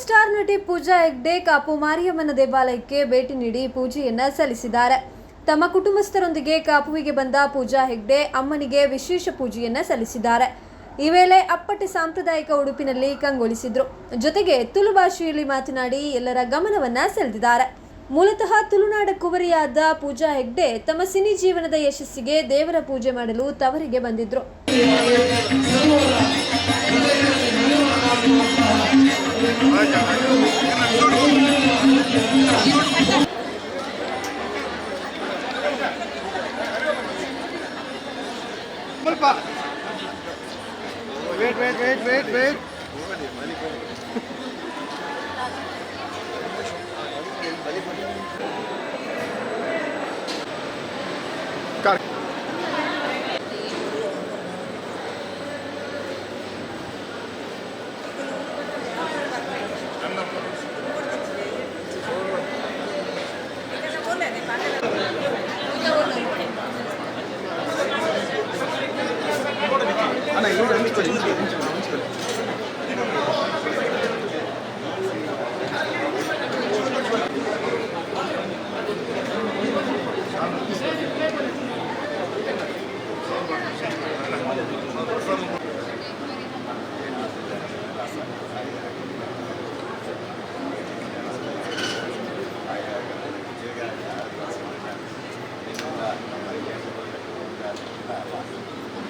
Star ನಟಿ ಪೂಜಾ ಹೆಗ್ಡೆ ಕಾಪು ಮಾರಿಯಮ್ಮನ ದೇವಾಲಯಕ್ಕೆ ಭೇಟಿ ನೀಡಿ ಪೂಜೆಯನ್ನ ಸಲ್ಲಿಸಿದ್ದಾರೆ ತಮ್ಮ ಕುಟುಂಬಸ್ಥರೊಂದಿಗೆ ಕಾಪುವಿಗೆ ಬಂದ ಪೂಜಾ ಹೆಗ್ಡೆ ಅಮ್ಮನಿಗೆ ವಿಶೇಷ ಪೂಜೆಯನ್ನ ಸಲ್ಲಿಸಿದ್ದಾರೆ ಈ ವೇಳೆ ಅಪ್ಪಟ್ಟಿ ಸಾಂಪ್ರದಾಯಿಕ ಉಡುಪಿನಲ್ಲಿ ಕಂಗೊಳಿಸಿದ್ರು ಜೊತೆಗೆ ತುಳು ಭಾಷೆಯಲ್ಲಿ ಮಾತನಾಡಿ ಎಲ್ಲರ ಗಮನವನ್ನ ಸೆಳೆದಿದ್ದಾರೆ ಮೂಲತಃ ತುಳುನಾಡ ಕುವರಿಯಾದ ಪೂಜಾ ಹೆಗ್ಡೆ ತಮ್ಮ ಸಿನಿ ಜೀವನದ ಯಶಸ್ಸಿಗೆ ದೇವರ ಪೂಜೆ ಮಾಡಲು ತವರಿಗೆ ಬಂದಿದ್ರು Wait, wait, wait, wait, wait. Thank you. Gracias.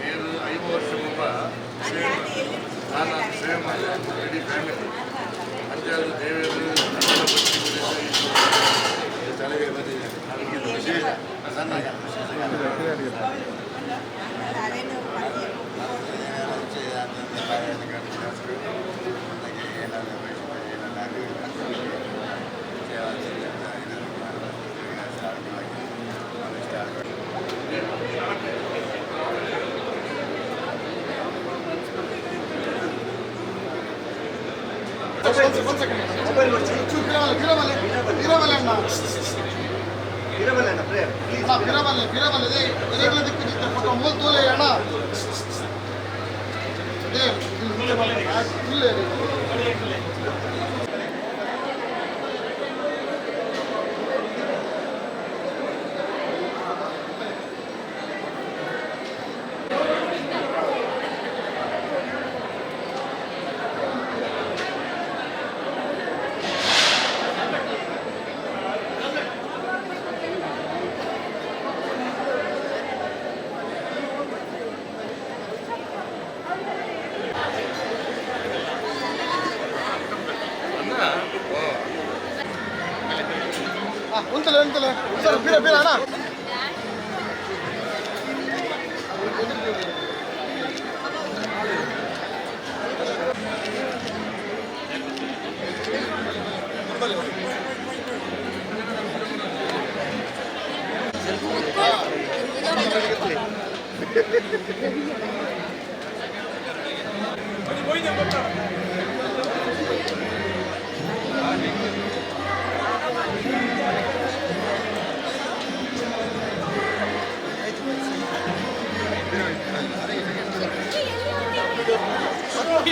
నేను ఐదు వర్షం సేమ్ సేమ్ ఫ్యామిలీ అంతే ಅಣ್ಣ ಪಿರವಲ್ಲ ಪಿರವಲ್ಲ ಇದೇ ಇದೆಲ್ಲ ದಿಕ್ಕು ದಿಕ್ಕ ಫೋಟೋ ಮೂಲ ತೋಲೆ ಅಣ್ಣ ಇದೇ ಇಲ್ಲೇ ¡Un talento! ¡Un talento! ¡Un talento! ¡Un talento! ¡Un ¡Un Are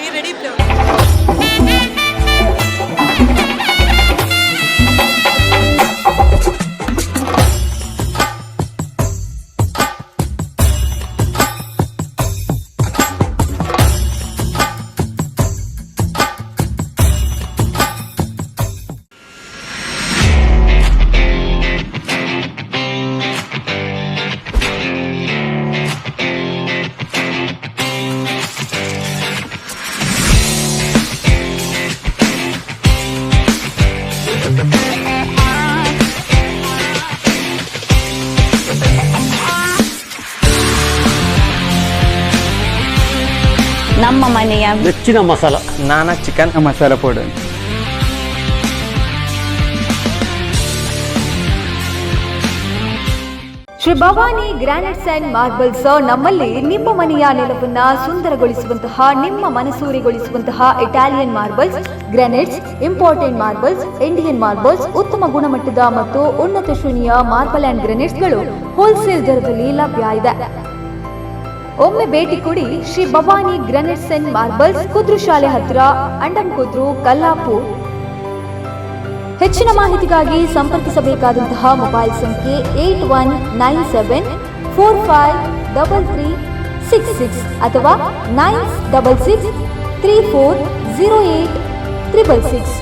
you ready, Flo? ನಮ್ಮ ಮನೆಯ ಹೆಚ್ಚಿನ ಮಸಾಲ ನಾನಾ chicken masala powder Shri Bhavani granites and marbles ನಮ್ಮಲ್ಲಿ ನಿಮ್ಮ ಮನೆಯ ನೆಲವನ್ನ ಸುಂದರಗೊಳಿಸುವಂತಹ ನಿಮ್ಮ ಮನಸೂರಿಗೊಳಿಸುವಂತಹ Italian marbles granites important marbles Indian marbles ಉತ್ತಮ ಗುಣಮಟ್ಟದ ಮತ್ತು ಉನ್ನತ ಶ್ರೇಣಿಯ ಮಾರ್ಬಲ್ ಅಂಡ್ ಗ್ರಾನೈಟ್ಸ್ಗಳು ಹೋಲ್ಸೇಲ್ ದರದಲ್ಲಿ ಲಭ್ಯ ಇದೆ ಒಮ್ಮೆ ಭೇಟಿ ಕೊಡಿ Shri Bhavani granites and marbles Kudru ಶಾಲೆ ಹತ್ತಿರ ಅಂಡನ್ ಕುದ್ರು ಕಲ್ಲಾಪುರ್ ಹೆಚ್ಚಿನ ಮಾಹಿತಿಗಾಗಿ ಸಂಪರ್ಕಿಸಬೇಕಾದಂತಹ ಮೊಬೈಲ್ ಸಂಖ್ಯೆ eight one nine seven four five double three six six ಅಥವಾ nine double six three four zero eight triple six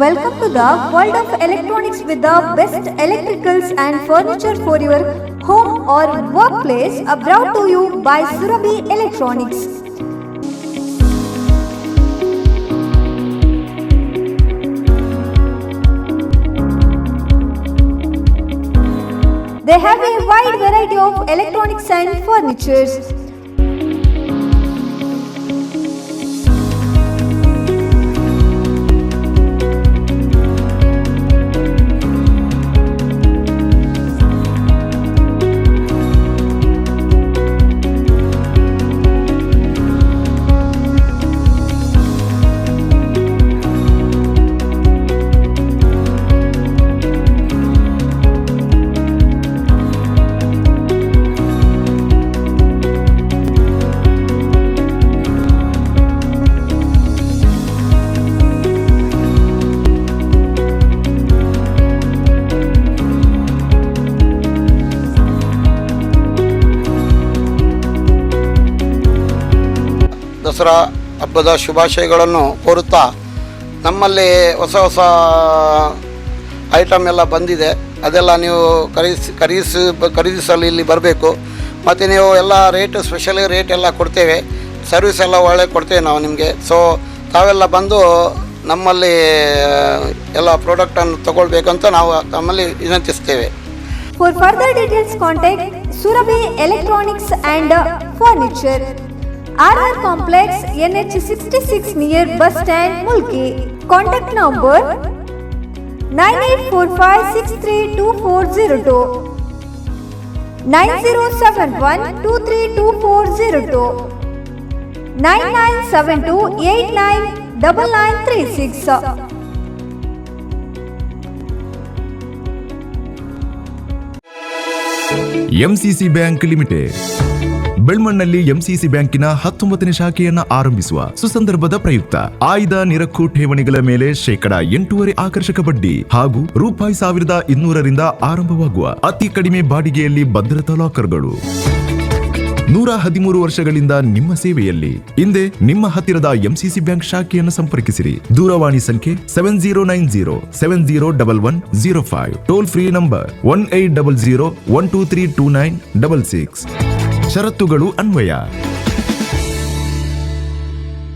Welcome to the world of electronics with the best electricals and furniture for your home or workplace uh, brought to you by Surabhi Electronics. They have a wide variety of electronics and furnitures Dasara ಹಬ್ಬದ ಶುಭಾಶಯಗಳನ್ನು ಕೋರುತ್ತಾ ನಮ್ಮಲ್ಲಿ ಹೊಸ ಹೊಸ item ಎಲ್ಲ ಬಂದಿದೆ ಅದೆಲ್ಲ ನೀವು ಖರೀದಿಸಿ ಖರೀದಿಸಿ ಖರೀದಿಸಲು ಇಲ್ಲಿ ಬರಬೇಕು ಮತ್ತು ನೀವು ಎಲ್ಲ ರೇಟ್ ಸ್ಪೆಷಲಿ ರೇಟ್ ಎಲ್ಲ ಕೊಡ್ತೇವೆ ಸರ್ವಿಸ್ ಎಲ್ಲ ಒಳ್ಳೆ ಕೊಡ್ತೇವೆ ನಾವು ನಿಮಗೆ ಸೊ ತಾವೆಲ್ಲ ಬಂದು ನಮ್ಮಲ್ಲಿ ಎಲ್ಲ ಪ್ರಾಡಕ್ಟನ್ನು ತಗೊಳ್ಬೇಕಂತ ನಾವು ನಮ್ಮಲ್ಲಿ ವಿನಂತಿಸ್ತೇವೆ for further details contact Surabhi electronics and furniture For further details, contact Surabhi Electronics and Furniture. RR Complex NH 66 near bus stand Mulki. Contact number 9845632402 9071232402 9972899936 MCC bank limited ಬೆಳ್ಮಣ್ಣಲ್ಲಿ ಎಂಸಿಸಿ ಬ್ಯಾಂಕಿನ ಹತ್ತೊಂಬತ್ತನೇ ಶಾಖೆಯನ್ನು ಆರಂಭಿಸುವ ಸುಸಂದರ್ಭದ ಪ್ರಯುಕ್ತ ಆಯ್ದ ನಿರಕ್ಕು ಠೇವಣಿಗಳ ಮೇಲೆ ಶೇಕಡ ಎಂಟೂವರೆ ಆಕರ್ಷಕ ಬಡ್ಡಿ ಹಾಗೂ ರೂಪಾಯಿ ಸಾವಿರದ ಇನ್ನೂರರಿಂದ ಆರಂಭವಾಗುವ ಅತಿ ಕಡಿಮೆ ಬಾಡಿಗೆಯಲ್ಲಿ ಭದ್ರತಾ ಲಾಕರ್ಗಳು ನೂರ ಹದಿಮೂರು ವರ್ಷಗಳಿಂದ ನಿಮ್ಮ ಸೇವೆಯಲ್ಲಿ ಹಿಂದೆ ನಿಮ್ಮ ಹತ್ತಿರದ ಎಂಸಿಸಿ ಬ್ಯಾಂಕ್ ಶಾಖೆಯನ್ನು ಸಂಪರ್ಕಿಸಿರಿ ದೂರವಾಣಿ ಸಂಖ್ಯೆ seven zero nine zero seven zero double one zero five toll free number one eight double zero one two three two nine double six ಷರತ್ತುಗಳು ಅನ್ವಯ